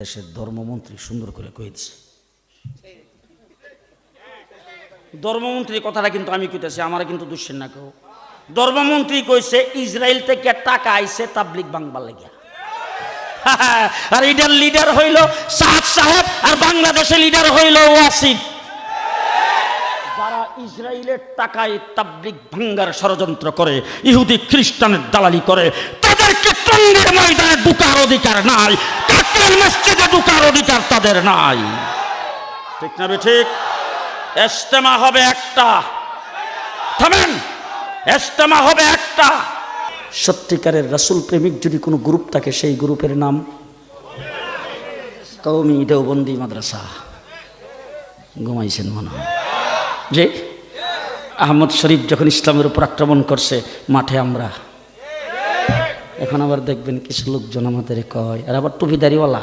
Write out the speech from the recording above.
দেশের ধর্মমন্ত্রী সুন্দর করে কয়েছে ধর্মমন্ত্রী কথাটা কিন্তু আমি কইতেছি, আমার কিন্তু দুশ্চিন না কেউ। ধর্মমন্ত্রী কইছে ইসরায়েল থেকে টাকা আইছে তাবলিক বাংলা লেগিয়া। আর এটার লিডার হইল সাদ সাহেব, আর বাংলাদেশের লিডার হইল ওয়াসিফ যারা ইসরায়েলের টাকায় তাবলিক ভাঙ্গার ষড়যন্ত্র করে, ইহুদি খ্রিস্টানের দালালি করে, তাদেরকে টঙ্গের ময়দানে ঢুকার অধিকার নাই। কাকের মসজিদে ঢুকার অধিকার তাদের নাই। ঠিক না ঠিক? এস্তেমা হবে একটা। থামেন। এস্তেমা হবে একটা। সত্যিকারের রাসূল প্রেমিক যদি কোনো গ্রুপ থাকে সেই গ্রুপের নাম কৌমি দেওবন্দি মাদ্রাসা। ঘুমাইছেন মনে হয়। যে আহমদ শরীফ যখন ইসলামের উপর আক্রমণ করছে মাঠে আমরা এখন আবার দেখবেন কিছু লোকজন আমাদের কয় আর আবার টুপিদারিওয়ালা